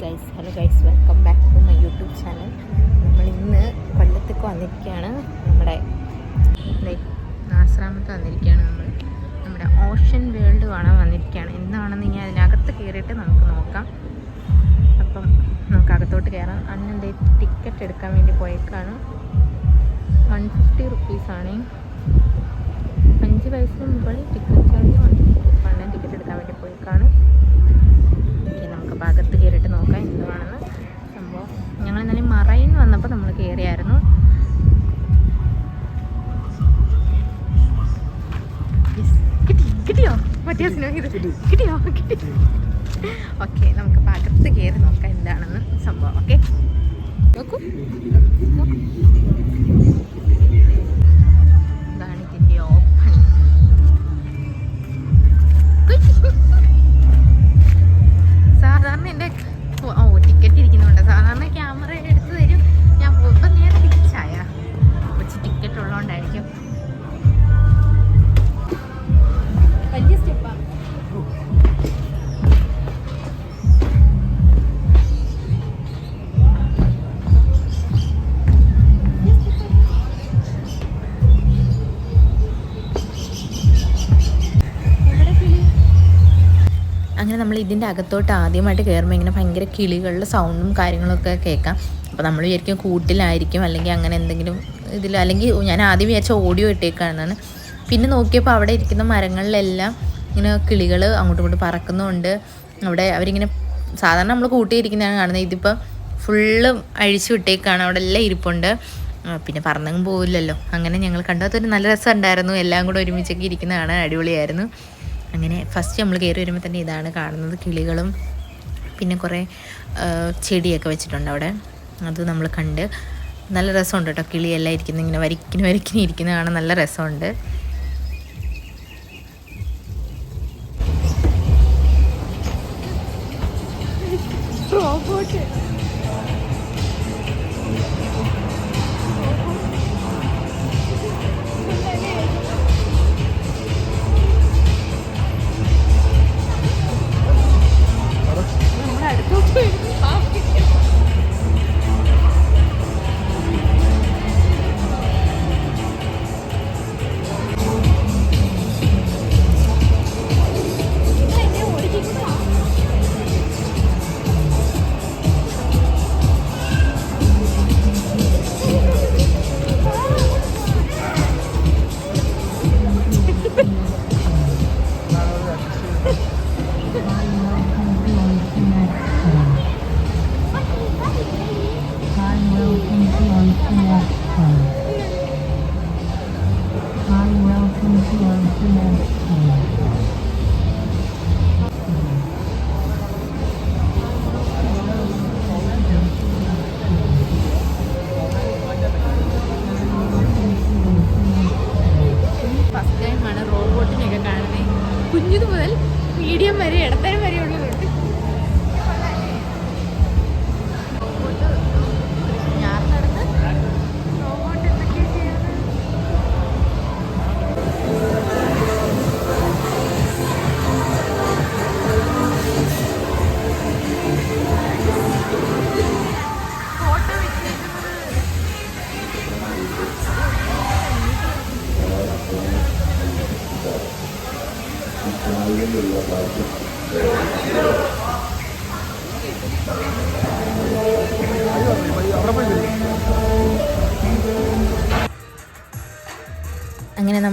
Guys hello guys welcome back to my YouTube channel നമ്മൾ ഇന്ന് കൊല്ലത്തേക്ക് വന്നിരിക്കുകയാണ്. നമ്മുടെ ആശ്രാമത്ത് വന്നിരിക്കുകയാണ് നമ്മൾ. നമ്മുടെ ഓഷൻ വേൾഡ് കാണാൻ വന്നിരിക്കുകയാണ്. എന്താണെന്ന് ഇനി അതിനകത്ത് കയറിയിട്ട് നമുക്ക് നോക്കാം. അപ്പം നമുക്ക് അകത്തോട്ട് കയറാം. അന്നെന്റെ ടിക്കറ്റ് എടുക്കാൻ വേണ്ടി പോയേക്കാണ്. വൺ ഫിഫ്റ്റി റുപ്പീസാണ് അഞ്ച് വയസ്സിന് മുകളിൽ ടിക്കറ്റ് ചാർജ് വൺ ടിക്കറ്റ് എടുക്കാൻ വേണ്ടി മറ്റേ ഇത് കിട്ടിയോ? കിട്ടി ഓക്കെ നമുക്ക് അകത്ത് കയറി നോക്കാം എന്താണെന്ന് സംഭവം ഓക്കെ നോക്കൂ. നോക്കൂ. അങ്ങനെ നമ്മൾ ഇതിന്റെ അകത്തോട്ട് ആദ്യമായിട്ട് കയറുമ്പോൾ ഇങ്ങനെ ഭയങ്കര കിളികളുടെ സൗണ്ടും കാര്യങ്ങളൊക്കെ കേൾക്കാം. അപ്പോൾ നമ്മൾ വിചാരിക്കും കൂട്ടിലായിരിക്കും അല്ലെങ്കിൽ അങ്ങനെ എന്തെങ്കിലും ഇതിൽ അല്ലെങ്കിൽ ഞാൻ ആദ്യം വിചാരിച്ച ഓഡിയോ ഇട്ടേക്കാണെന്നാണ്. പിന്നെ നോക്കിയപ്പോൾ അവിടെ ഇരിക്കുന്ന മരങ്ങളിലെല്ലാം ഇങ്ങനെ കിളികൾ അങ്ങോട്ടും ഇങ്ങോട്ടും പറക്കുന്നുണ്ട്. അവിടെ അവരിങ്ങനെ സാധാരണ നമ്മൾ കൂട്ടിയിരിക്കുന്നതാണ് കാണുന്നത്. ഇതിപ്പോൾ ഫുള്ള് അഴിച്ചു വിട്ടേക്കാണ്. അവിടെ എല്ലാം ഇരിപ്പുണ്ട്. പിന്നെ പറഞ്ഞെങ്കിലും പോവില്ലല്ലോ. അങ്ങനെ ഞങ്ങൾ കണ്ടു അതൊരു നല്ല രസമുണ്ടായിരുന്നു. എല്ലാം കൂടെ ഒരുമിച്ചൊക്കെ ഇരിക്കുന്നതാണ് അടിപൊളിയായിരുന്നു. അങ്ങനെ ഫസ്റ്റ് നമ്മൾ കയറി വരുമ്പോൾ തന്നെ ഇതാണ് കാണുന്നത്. കിളികളും പിന്നെ കുറേ ചെടിയൊക്കെ വെച്ചിട്ടുണ്ട് അവിടെ. അത് നമ്മൾ കണ്ട്. നല്ല രസമുണ്ട് കേട്ടോ. കിളിയെല്ലാം ഇരിക്കുന്ന ഇങ്ങനെ വരിക്കിന് വരിക്കിന് ഇരിക്കുന്നത് കാണാൻ നല്ല രസമുണ്ട്.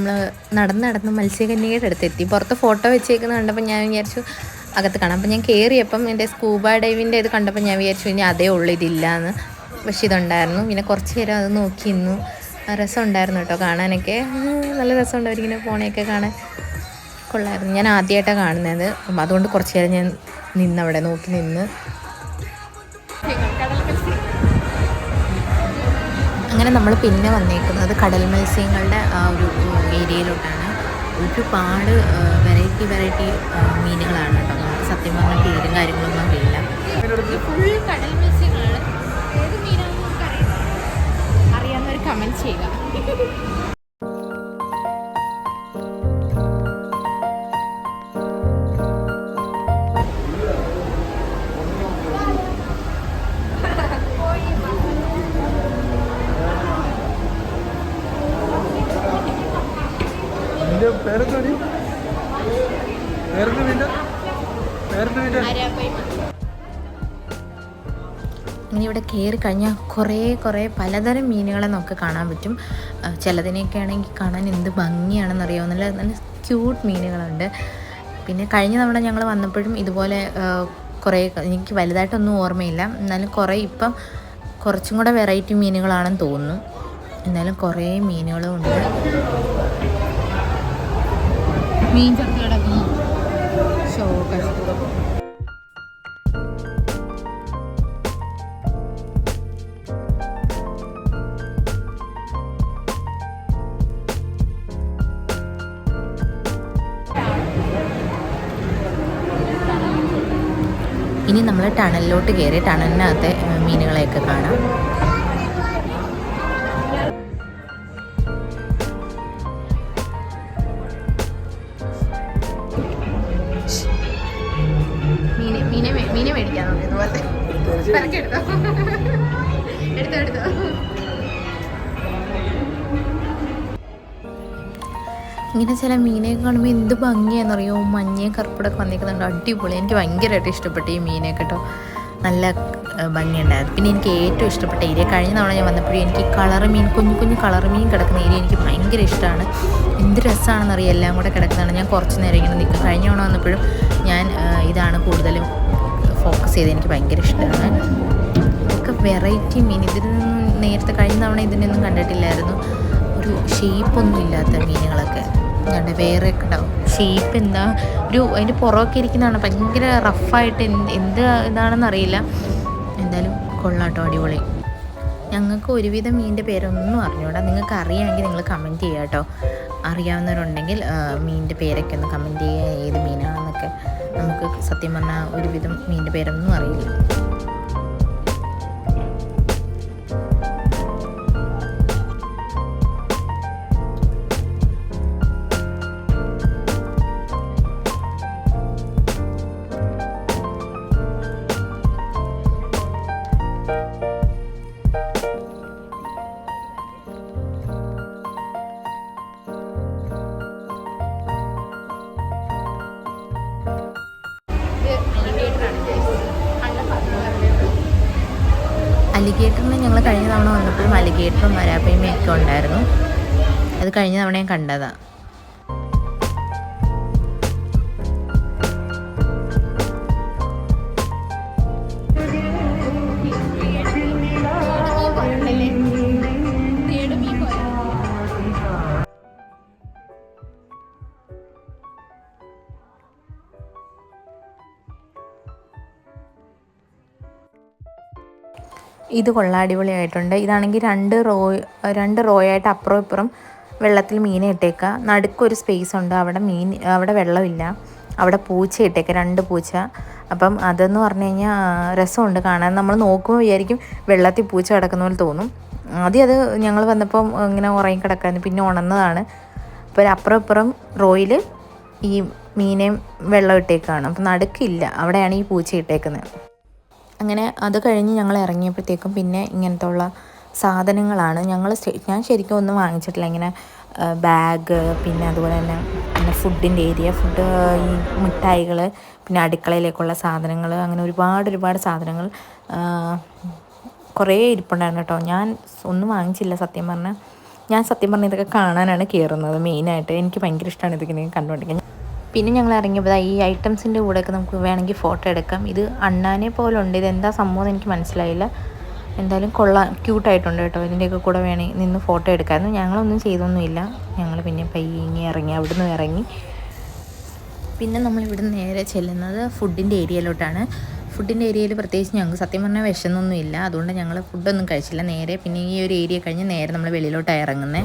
നമ്മൾ നടന്ന് നടന്ന് മത്സ്യകന്യകയുടെ അടുത്തെത്തി പുറത്ത് ഫോട്ടോ വെച്ചേക്കുന്നത് കണ്ടപ്പോൾ ഞാൻ വിചാരിച്ചു അകത്ത് കാണാം. അപ്പം ഞാൻ കയറിയപ്പം എന്റെ സ്കൂബ ഡൈവിന്റെ ഇത് കണ്ടപ്പോൾ ഞാൻ വിചാരിച്ചു ഇനി അതേ ഉള്ളൂ ഇതില്ല എന്ന് പക്ഷെ ഇതുണ്ടായിരുന്നു. പിന്നെ കുറച്ച് നേരം അത് നോക്കി നിന്നു. രസമുണ്ടായിരുന്നു കേട്ടോ കാണാനൊക്കെ. നല്ല രസമുണ്ട് അവരിങ്ങനെ പോണയൊക്കെ കാണാൻ. കൊള്ളായിരുന്നു. ഞാൻ ആദ്യമായിട്ടാണ് കാണുന്നത്. അപ്പം അതുകൊണ്ട് കുറച്ച് നേരം ഞാൻ നിന്നവിടെ നോക്കി നിന്ന്. അങ്ങനെ നമ്മൾ പിന്നെ വന്നേക്കുന്നത് കടൽ മത്സ്യങ്ങളുടെ ആ ഒരു ഏരിയയിലോട്ടാണ്. ഒരുപാട് വെറൈറ്റി വെറൈറ്റി മീനുകളാണ് കേട്ടോ. നമുക്ക് സത്യം പറഞ്ഞാൽ പേരും കാര്യങ്ങളൊന്നും അറിയില്ല. ഫുൾ കടൽ മത്സ്യങ്ങളാണ്. ഏത് അറിയാവുന്നവർ കമന്റ് ചെയ്യുക. പേരെന്താ നീ? പേരെന്താ നിന്റെ? പേരെന്താ നിന്റെ? ഇങ്ങനെ ഇവിടെ കയറി കഴിഞ്ഞാൽ കുറേ കുറേ പലതരം മീനുകളെ നമുക്ക് കാണാൻ പറ്റും ചിലതിനെയൊക്കെ ആണെങ്കിൽ കാണാൻ എന്ത് ഭംഗിയാണെന്ന് അറിയാമോ നല്ല നല്ല ക്യൂട്ട് മീനുകളുണ്ട് പിന്നെ കഴിഞ്ഞ തവണ ഞങ്ങൾ വന്നപ്പോഴും ഇതുപോലെ കുറേ എനിക്ക് വലുതായിട്ടൊന്നും ഓർമ്മയില്ല എന്നാലും കുറേ ഇപ്പം കുറച്ചും കൂടെ വെറൈറ്റി മീനുകളാണെന്ന് തോന്നുന്നു എന്നാലും കുറേ മീനുകളും ഉണ്ട് മീൻ ചത്ത് കിടക്കുന്നു ഇനി നമ്മൾ ടണലിലോട്ട് കയറി ടണലിനകത്തെ മീനുകളെയൊക്കെ കാണാം. ഇങ്ങനെ ചില മീനെയൊക്കെ കാണുമ്പോൾ എന്ത് ഭംഗിയാണെന്നറിയോ? മഞ്ഞയും കറുപ്പടൊക്കെ വന്നിരിക്കുന്നുണ്ട് അടിപൊളി. എനിക്ക് ഭയങ്കരമായിട്ട് ഇഷ്ടപ്പെട്ടു ഈ മീനെ കേട്ടോ. നല്ല ഭംഗിയുണ്ടായിരുന്നു. പിന്നെ എനിക്ക് ഏറ്റവും ഇഷ്ടപ്പെട്ട ഏരിയ. കഴിഞ്ഞ തവണ ഞാൻ വന്നപ്പോഴും എനിക്ക് കളർ മീൻ കുഞ്ഞു കുഞ്ഞു കളർ മീൻ കിടക്കുന്ന ഏരിയ എനിക്ക് ഭയങ്കര ഇഷ്ടമാണ്. എന്ത് രസമാണെന്നറിയാം? എല്ലാം കൂടെ കിടക്കുന്നതാണ്. ഞാൻ കുറച്ച് നേരം ഇങ്ങനെ നിൽക്കും. കഴിഞ്ഞ തവണ വന്നപ്പോഴും ഞാൻ ഇതാണ് കൂടുതലും ഫോക്കസ് ചെയ്ത് എനിക്ക് ഭയങ്കര ഇഷ്ടമാണ്. ഒക്കെ വെറൈറ്റി മീൻ. ഇതിൽ നിന്നും നേരത്തെ കഴിഞ്ഞ തവണ ഇതിനൊന്നും കണ്ടിട്ടില്ലായിരുന്നു. ഒരു ഷേപ്പൊന്നും ഇല്ലാത്ത മീനുകളൊക്കെ. കണ്ട വേറെ ഒക്കെ ഉണ്ടാവും. ഷേപ്പ് എന്താ? ഒരു അതിന്റെ പുറമൊക്കെ ഇരിക്കുന്നതാണ്. ഭയങ്കര റഫായിട്ട് എന്ത് എന്ത് ഇതാണെന്ന് അറിയില്ല. എന്തായാലും കൊള്ളാട്ടോ അടിപൊളി. ഞങ്ങൾക്ക് ഒരുവിധം മീനിന്റെ പേരൊന്നും അറിഞ്ഞൂടാ. നിങ്ങൾക്ക് അറിയാമെങ്കിൽ നിങ്ങൾ കമന്റ് ചെയ്യുക കേട്ടോ. അറിയാവുന്നവരുണ്ടെങ്കിൽ മീനിന്റെ പേരൊക്കെ ഒന്ന് കമന്റ് ചെയ്യുക ഏത് മീനാണെന്നൊക്കെ നമുക്ക് സത്യം പറഞ്ഞാൽ ഒരുവിധം മീനിന്റെ പേരൊന്നും അറിയില്ല. കഴിഞ്ഞ തവണ ഞാൻ കണ്ടതാണ് ഇത് കൊള്ളാം അടിപൊളിയായിട്ടുണ്ട്. ഇതാണെങ്കിൽ രണ്ട് റോ രണ്ട് റോ ആയിട്ട് അപ്പുറം ഇപ്പുറം വെള്ളത്തിൽ മീനെ ഇട്ടേക്കുക നടുക്കൊരു സ്പേസ് ഉണ്ട്. അവിടെ മീൻ അവിടെ വെള്ളമില്ല. അവിടെ പൂച്ച ഇട്ടേക്കുക രണ്ട് പൂച്ച. അപ്പം അതെന്ന് പറഞ്ഞു കഴിഞ്ഞാൽ രസമുണ്ട് കാണാൻ. നമ്മൾ നോക്കുമ്പോൾ വിചാരിക്കും വെള്ളത്തിൽ പൂച്ച കിടക്കുന്ന പോലെ തോന്നും. ആദ്യം അത് ഞങ്ങൾ വന്നപ്പം ഇങ്ങനെ ഉറങ്ങി കിടക്കായിരുന്നു. പിന്നെ ഉണർന്നതാണ്. അപ്പോൾ അപ്പുറം ഇപ്പുറം റോയിൽ ഈ മീനെയും വെള്ളം ഇട്ടേക്കാണ്. അപ്പം നടുക്കില്ല. അവിടെയാണ് ഈ പൂച്ച ഇട്ടേക്കുന്നത്. അങ്ങനെ അത് കഴിഞ്ഞ് ഞങ്ങൾ ഇറങ്ങിയപ്പോഴത്തേക്കും പിന്നെ ഇങ്ങനത്തെ ഉള്ള സാധനങ്ങളാണ്. ഞങ്ങൾ ഞാൻ ശരിക്കും ഒന്നും വാങ്ങിച്ചിട്ടില്ല. ഇങ്ങനെ ബാഗ് പിന്നെ അതുപോലെ തന്നെ പിന്നെ ഫുഡിന്റെ ഏരിയ. ഫുഡ് ഈ മിഠായികൾ പിന്നെ അടുക്കളയിലേക്കുള്ള സാധനങ്ങൾ അങ്ങനെ ഒരുപാട് ഒരുപാട് സാധനങ്ങൾ കുറേ ഇരിപ്പുണ്ടായിരുന്നു കേട്ടോ. ഞാൻ ഒന്നും വാങ്ങിച്ചില്ല സത്യം പറഞ്ഞാൽ ഞാൻ സത്യം പറഞ്ഞാൽ ഇതൊക്കെ കാണാനാണ് കയറുന്നത് മെയിനായിട്ട്. എനിക്ക് ഭയങ്കര ഇഷ്ടമാണ് ഇതൊക്കെ കണ്ടുകൊണ്ടിരിക്കുന്നത് പിന്നെ ഞങ്ങൾ ഇറങ്ങിയപ്പോൾ ഈ ഐറ്റംസിന്റെ കൂടെയൊക്കെ നമുക്ക് വേണമെങ്കിൽ ഫോട്ടോ എടുക്കാം. ഇത് അണ്ണാനെ പോലെ ഉണ്ട്. ഇത് എന്താ സംഭവം എന്ന് എനിക്ക് മനസ്സിലായില്ല. എന്തായാലും കൊള്ളാം. ക്യൂട്ടായിട്ടുണ്ട് കേട്ടോ. ഇതിന്റെയൊക്കെ കൂടെ വേണമെങ്കിൽ നിന്ന് ഫോട്ടോ എടുക്കാമായിരുന്നു ഞങ്ങളൊന്നും ചെയ്തൊന്നുമില്ല. ഞങ്ങൾ പിന്നെ പയ്യങ്ങി ഇറങ്ങി അവിടുന്ന് ഇറങ്ങി. പിന്നെ നമ്മളിവിടെ നേരെ ചെല്ലുന്നത് ഫുഡിന്റെ ഏരിയയിലോട്ടാണ് ഫുഡിന്റെ ഏരിയയിൽ പ്രത്യേകിച്ച് ഞങ്ങൾക്ക് സത്യം പറഞ്ഞാൽ വിശന്നൊന്നും ഇല്ല അതുകൊണ്ട് ഞങ്ങൾ ഫുഡൊന്നും കഴിച്ചില്ല. നേരെ പിന്നെ ഈ ഒരു ഏരിയ കഴിഞ്ഞ് നേരെ നമ്മൾ വെളിയിലോട്ടാണ് ഇറങ്ങുന്നത്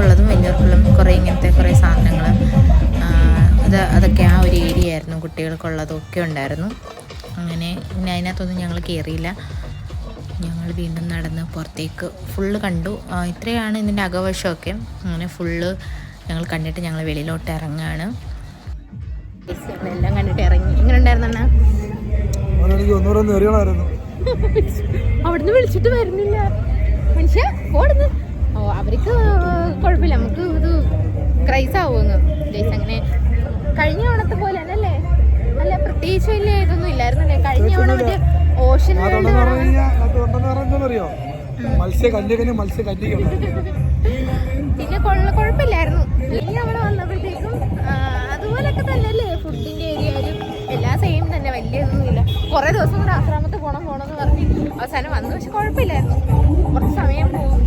കുട്ടികൾക്കുള്ളതും വലിയവർക്കുള്ളതും കുറേ ഇങ്ങനത്തെ കുറേ സാധനങ്ങൾ അത് അതൊക്കെ ആ ഒരു ഏരിയ ആയിരുന്നു കുട്ടികൾക്കുള്ളതും ഒക്കെ ഉണ്ടായിരുന്നു. അങ്ങനെ പിന്നെ അതിനകത്തൊന്നും ഞങ്ങൾ കയറിയില്ല. ഞങ്ങൾ വീണ്ടും നടന്ന് പുറത്തേക്ക് ഫുള്ള് കണ്ടു. ഇത്രയാണ് ഇതിന്റെ അകവശമൊക്കെ. അങ്ങനെ ഫുള്ള് ഞങ്ങൾ കണ്ടിട്ട് ഞങ്ങൾ വെളിയിലോട്ട് ഇറങ്ങുകയാണ് എല്ലാം കണ്ടിട്ട് ഇറങ്ങി. എങ്ങനെ ഉണ്ടായിരുന്നു അവിടുന്ന് വിളിച്ചിട്ട് വരുന്നില്ല. മനുഷ്യ ഓടുന്നു. ഓഷൻ വേൾഡ് അതുണ്ടെന്ന് പറഞ്ഞു കഴിഞ്ഞാൽ അതുണ്ടെന്ന് പറഞ്ഞെന്നറിയോ മത്സ്യ കന്യകനും മത്സ്യ കന്യകയുണ്ട് പിന്നെ കൊള്ള കുഴപ്പമില്ലായിരുന്നു ഇനി അവിടെ വന്നപ്പോഴത്തേക്കും അതുപോലൊക്കെ തന്നെ അല്ലേ? ഫുഡിന്റെ ഏരിയ ആയാലും എല്ലാം സെയിം തന്നെ. വലിയ ഇതൊന്നുമില്ല കുറേ ദിവസം കൂടെ ആശ്രാമത്ത് പോണം പോണം എന്ന് പറഞ്ഞ് അവസാനം വന്നു. പക്ഷെ കുഴപ്പമില്ലായിരുന്നു. കുറച്ച് സമയം പോകും.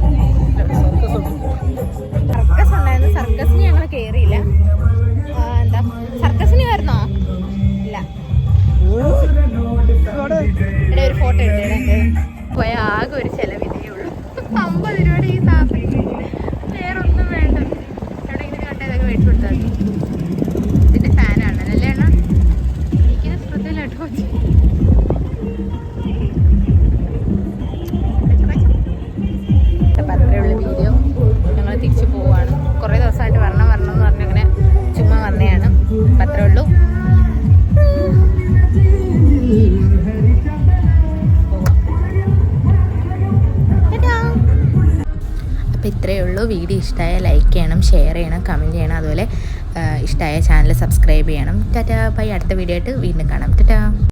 ഇത്രയേ ഉള്ളൂ. വീഡിയോ ഇഷ്ടമായ ലൈക്ക് ചെയ്യണം ഷെയർ ചെയ്യണം കമന്റ് ചെയ്യണം. അതുപോലെ ഇഷ്ടമായ ചാനൽ സബ്സ്ക്രൈബ് ചെയ്യണം. ടാറ്റാ. ബൈ. അടുത്ത വീഡിയോ ആയിട്ട് വീണ്ടും കാണാം. ടാറ്റാ.